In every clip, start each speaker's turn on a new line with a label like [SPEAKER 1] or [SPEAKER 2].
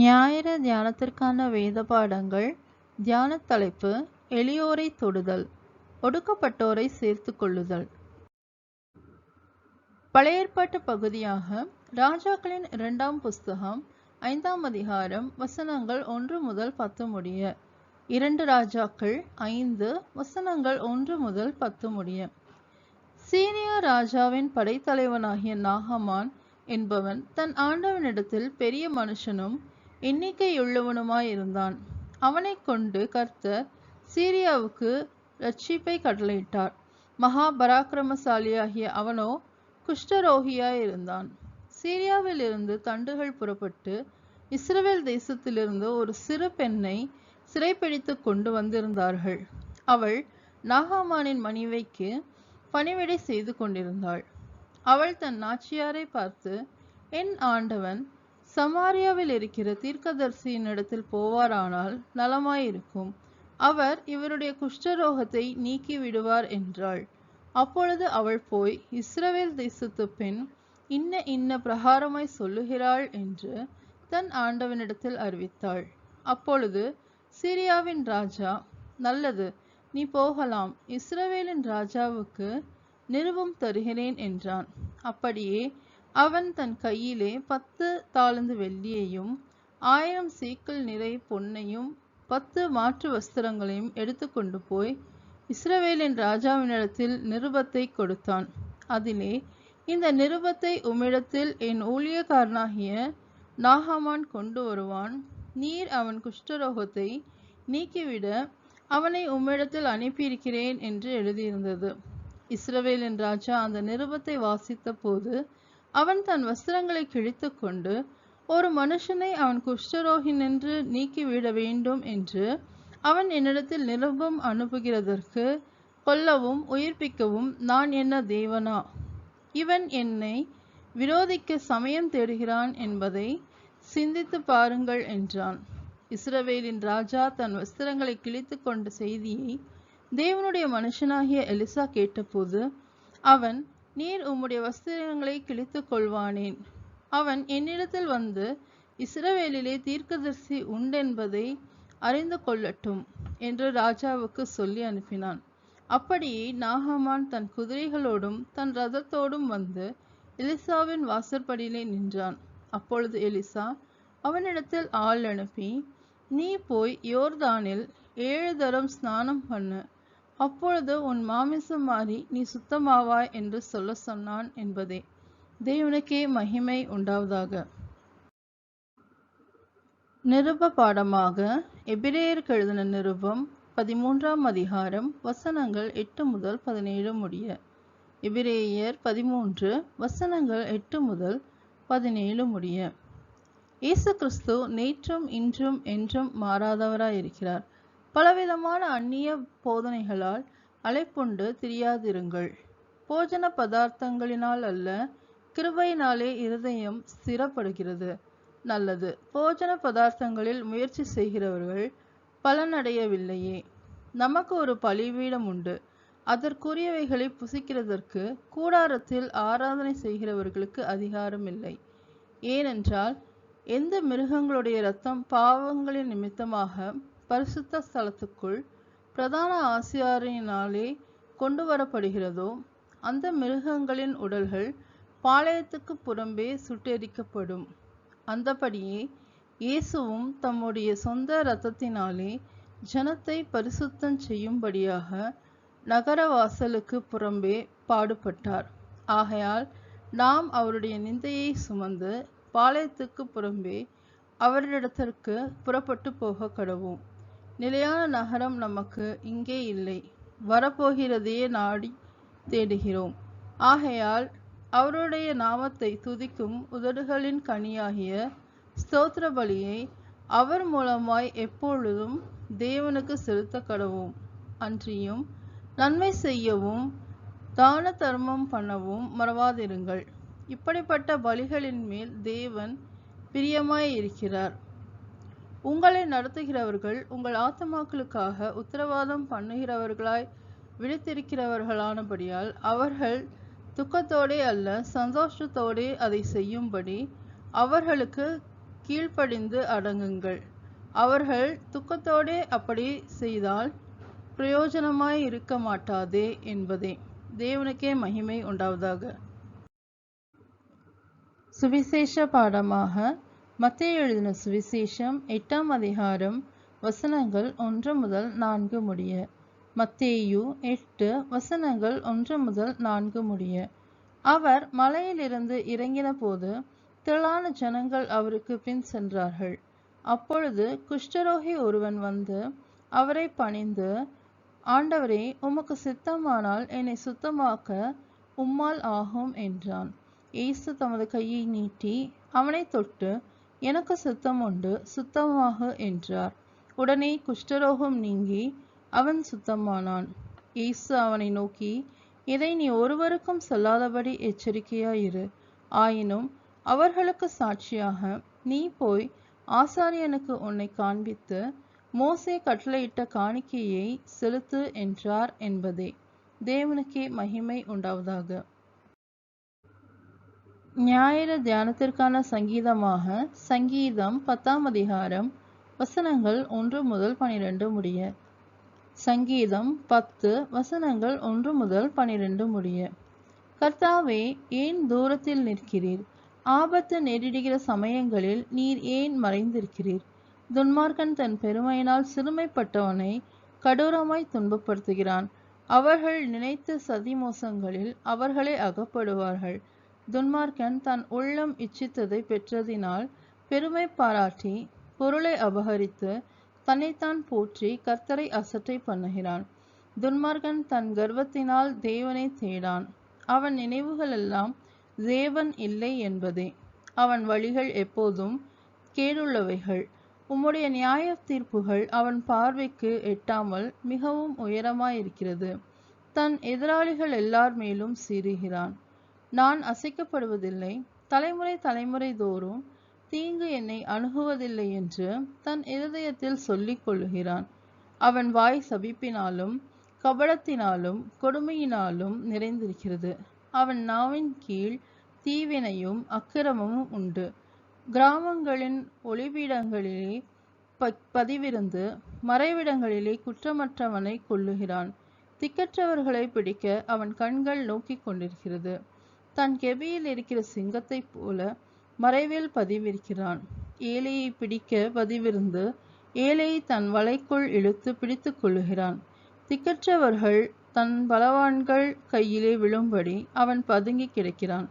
[SPEAKER 1] ஞாயிறு தியானத்திற்கான வேத பாடங்கள் தியான தலைப்பு எளியோரை தொடுதல் ஒடுக்கப்பட்டோரை சேர்த்து கொள்ளுதல். பழைய ஏற்பாட்டு பகுதியாக ராஜாக்களின் இரண்டாம் புஸ்தகம் ஐந்தாம் அதிகாரம் வசனங்கள் ஒன்று முதல் பத்து முடிய. இரண்டு ராஜாக்கள் ஐந்து வசனங்கள் ஒன்று முதல் பத்து முடிய. சீரியா ராஜாவின் படைத்தலைவனாகிய நாகமான் என்பவன் தன் ஆண்டவனிடத்தில் பெரிய மனுஷனும் எண்ணிக்கையுள்ளவனுமாயிருந்தான் அவனைக் கொண்டு கர்த்தர் சீரியாவுக்கு ரட்சிப்பை கட்டளையிட்டார். மகா பராக்கிரமசாலியாகிய அவனோ குஷ்டரோகியாயிருந்தான் சீரியாவிலிருந்து தண்டுகள் புறப்பட்டு இஸ்ரவேல் தேசத்திலிருந்து ஒரு சிறு பெண்ணை சிறைப்பிடித்து கொண்டு வந்திருந்தார்கள். அவள் நாகாமானின் மனைவிக்கு பணிவிடை செய்து கொண்டிருந்தாள். அவள் தன் நாச்சியாரை பார்த்து என் ஆண்டவன் சமாரியாவில் இருக்கிற தீர்க்கதரிசியின் இடத்தில் போவாரானால் நலமாயிருக்கும். அவர் இவருடைய குஷ்டரோகத்தை நீக்கி விடுவார் என்றாள். அப்பொழுது அவள் போய் இஸ்ரவேல் தேசத்து பெண் இன்ன இன்ன பிரகாரமாய் சொல்லுகிறாள் என்று தன் ஆண்டவனிடத்தில் அறிவித்தாள். அப்பொழுது சீரியாவின் ராஜா நல்லது நீ போகலாம். இஸ்ரவேலின் ராஜாவுக்கு நிருபம் தருகிறேன் என்றான். அப்படியே அவன் தன் கையிலே பத்து தாளந்து வெள்ளியையும் ஆயிரம் சீக்கள் நிறை பொன்னையும் பத்து மாற்று வஸ்திரங்களையும் எடுத்துக்கொண்டு போய் இஸ்ரவேலின் ராஜாவினிடத்தில் நிருபத்தை கொடுத்தான். அதிலே இந்த நிருபத்தை உம்மிடத்தில் என் ஊழியக்காரனாகிய நாகமான் கொண்டு வருவான். நீர் அவன் குஷ்டரோகத்தை நீக்கிவிட அவனை உம்மிடத்தில் அனுப்பியிருக்கிறேன் என்று எழுதியிருந்தது. இஸ்ரவேலின் ராஜா அந்த நிருபத்தை வாசித்த போது அவன் தன் வஸ்திரங்களை கிழித்து கொண்டு ஒரு மனுஷனை அவன் குஷ்டரோகி நின்று நீக்கிவிட வேண்டும் என்று அவன் என்னிடத்தில் நிருபம் அனுப்புகிறதற்கு கொல்லவும் உயிர்ப்பிக்கவும் நான் என்ன தேவனா? இவன் என்னை விரோதிக்க சமயம் தேடுகிறான் என்பதை சிந்தித்து பாருங்கள் என்றான். இஸ்ரவேலின் ராஜா தன் வஸ்திரங்களை கிழித்து கொண்ட செய்தியை தேவனுடைய மனுஷனாகிய எலிசா கேட்டபோது அவன் நீர் உம்முடைய வஸ்திரங்களை கிழித்துக் கொள்வானேன். அவன் என்னிடத்தில் வந்து இஸ்ரவேலிலே தீர்க்கதரிசி உண்டென்பதை அறிந்து கொள்ளட்டும் என்று ராஜாவுக்கு சொல்லி அனுப்பினான். அப்படியே நாகமான் தன் குதிரைகளோடும் தன் ரதத்தோடும் வந்து எலிசாவின் வாசற்படியிலே நின்றான். அப்பொழுது எலிசா அவனிடத்தில் ஆள் அனுப்பி நீ போய் யோர்தானில் ஏழு தரம் ஸ்நானம் பண்ணு. அப்பொழுது உன் மாமிசம் மாறி நீ சுத்தமாவாய் என்று சொல்ல சொன்னான் என்பதே. தேவனுக்கே மகிமை உண்டாவதாக. நிருப பாடமாக எபிரேயர் எழுதின நிருபம் பதிமூன்றாம் அதிகாரம் வசனங்கள் எட்டு முதல் பதினேழு முடிய. எபிரேயர் பதிமூன்று வசனங்கள் எட்டு முதல் பதினேழு முடிய. இயேசு கிறிஸ்து நேற்றும் இன்றும் என்றும் மாறாதவராயிருக்கிறார். பலவிதமான அந்நிய போதனைகளால் அலைப்புண்டு திரியாதிருங்கள். போஜன பதார்த்தங்களினால் அல்ல கிருபையினாலே இருதயம் ஸ்திரப்படுகிறது நல்லது. போஜன பதார்த்தங்களில் முயற்சி செய்கிறவர்கள் பலனடையவில்லையே. நமக்கு ஒரு பலிபீடம் உண்டு. அதற்குரியவைகளை புசிக்கிறதற்கு கூடாரத்தில் ஆராதனை செய்கிறவர்களுக்கு அதிகாரம் இல்லை. ஏனென்றால் எந்த மிருகங்களுடைய இரத்தம் பாவங்களின் நிமித்தமாக பரிசுத்த ஸ்தலத்துக்குள் பிரதான ஆசியாரினாலே கொண்டு வரப்படுகிறதோ அந்த மிருகங்களின் உடல்கள் பாளையத்துக்கு புறம்பே சுட்டெரிக்கப்படும். அந்தபடியே இயேசுவும் தம்முடைய சொந்த இரத்தத்தினாலே ஜனத்தை பரிசுத்தம் செய்யும்படியாக நகர வாசலுக்கு புறம்பே பாடுபட்டார். ஆகையால் நாம் அவருடைய நிந்தையை சுமந்து பாளையத்துக்கு புறம்பே அவரிடத்திற்கு புறப்பட்டு போக கடவோம் நிலையான நகரம் நமக்கு இங்கே இல்லை. வரப்போகிறதையே நாடி தேடுகிறோம். ஆகையால் அவருடைய நாமத்தை துதிக்கும் உதடுகளின் கனியாகிய ஸ்தோத்திர பலியை அவர் மூலமாய் எப்பொழுதும் தேவனுக்கு செலுத்த கடவும் அன்றியும் நன்மை செய்யவும் தான தர்மம் பண்ணவும் மறவாதிருங்கள். இப்படிப்பட்ட பலிகளின் மேல் தேவன் பிரியமாய் இருக்கிறார். உங்களை நடத்துகிறவர்கள் உங்கள் ஆத்மாக்களுக்காக உத்தரவாதம் பண்ணுகிறவர்களாய் விழித்திருக்கிறவர்களானபடியால் அவர்கள் துக்கத்தோடே அல்ல சந்தோஷத்தோடே அதை செய்யும்படி அவர்களுக்கு கீழ்ப்படிந்து அடங்குங்கள். அவர்கள் துக்கத்தோடே அப்படி செய்தால் பிரயோஜனமாய் இருக்க மாட்டாதே என்பதே. தேவனுக்கே மகிமை உண்டாவதாக. சுவிசேஷ பாடமாக மத்திய எழுதின சுவிசேஷம் எட்டாம் அதிகாரம் வசனங்கள் ஒன்று முதல் நான்கு முடிய. மத்தேயு எட்டு வசனங்கள் ஒன்று முதல் நான்கு முடிய. அவர் மலையிலிருந்து இறங்கின போது திரளான ஜனங்கள் அவருக்கு பின் சென்றார்கள். அப்பொழுது குஷ்டரோகி ஒருவன் வந்து அவரை பணிந்து ஆண்டவரே உமக்கு சித்தமானால் என்னை சுத்தமாக்க உம்மால் ஆகும் என்றான். இயேசு தமது கையை நீட்டி அவனை தொட்டு எனக்கு சுத்தம் உண்டு சுத்தமாக என்றார். உடனே குஷ்டரோகம் நீங்கி அவன் சுத்தமானான். இயேசு அவனை நோக்கி இதை நீ ஒருவருக்கும் சொல்லாதபடி எச்சரிக்கையாயிரு. ஆயினும் அவர்களுக்கு சாட்சியாக நீ போய் ஆசாரியனுக்கு உன்னை காண்பித்து மோசே கட்டளையிட்ட காணிக்கையை செலுத்து என்றார் என்பதே. தேவனுக்கே மகிமை உண்டாவதாக. ஞாயிறு தியானத்திற்கான சங்கீதமாக சங்கீதம் பத்தாம் அதிகாரம் வசனங்கள் ஒன்று முதல் பனிரெண்டு முடிய. சங்கீதம் பத்து வசனங்கள் ஒன்று முதல் பனிரெண்டு முடிய. கர்த்தாவே ஏன் தூரத்தில் நிற்கிறீர்? ஆபத்து நேரிடுகிற சமயங்களில் நீர் ஏன் மறைந்திருக்கிறீர்? துன்மார்க்கன் தன் பெருமையினால் சிறுமைப்பட்டவனை கடூரமாய் துன்பப்படுத்துகிறான். அவர்கள் நினைத்த சதி மோசங்களில் அவர்களே அகப்படுவார்கள். துன்மார்க்கன் தன் உள்ளம் இச்சித்ததை பெற்றதினால் பெருமை பாராட்டி பொருளை அபகரித்து தன்னைத்தான் போற்றி கர்த்தரை அசட்டை பண்ணுகிறான். துன்மார்க்கன் தன் கர்வத்தினால் தேவனை தேடான். அவன் நினைவுகளெல்லாம் தேவன் இல்லை என்பதே. அவன் வழிகள் எப்போதும் கேடுள்ளவைகள். உம்முடைய நியாய தீர்ப்புகள் அவன் பார்வைக்கு எட்டாமல் மிகவும் உயரமாயிருக்கிறது. தன் எதிராளிகள் எல்லார் மேலும் சீறுகிறான். நான் அசைக்கப்படுவதில்லை. தலைமுறை தலைமுறை தோறும் தீங்கு என்னை அணுகுவதில்லை என்று தன் இருதயத்தில் சொல்லிக் கொள்ளுகிறான். அவன் வாய் சபிப்பினாலும் கபடத்தினாலும் கொடுமையினாலும் நிறைந்திருக்கிறது. அவன் நாவின் கீழ் தீவினையும் அக்கிரமமும் உண்டு. கிராமங்களின் ஒளிபீடங்களிலே ப- பதிவிருந்து மறைவிடங்களிலே குற்றமற்றவனை கொள்ளுகிறான் திக்கற்றவர்களை பிடிக்க அவன் கண்கள் நோக்கிக் கொண்டிருக்கிறது. தன் கெபியில் இருக்கிற சிங்கத்தைப் போல மறைவில் பதிவிருக்கிறான். ஏழையை பிடிக்க பதிவிருந்து ஏழையை தன் வலைக்குள் இழுத்து பிடித்துக் கொள்ளுகிறான். திக்கற்றவர்கள் தன் பலவான்கள் கையிலே விழும்படி அவன் பதுங்கி கிடக்கிறான்.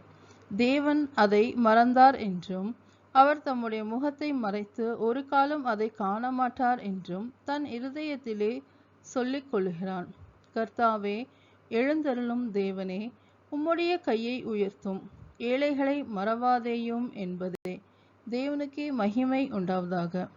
[SPEAKER 1] தேவன் அதை மறந்தார் என்றும் அவர் தம்முடைய முகத்தை மறைத்து ஒரு காலம் அதை காண மாட்டார் என்றும் தன் இருதயத்திலே சொல்லிக் கொள்ளுகிறான். கர்த்தாவே எழுந்தருளும் தேவனே உம்முடைய கையை உயர்த்தும். ஏழைகளை மறவாதேயும் என்பதே தேவனுக்கே மகிமை உண்டாவதாக.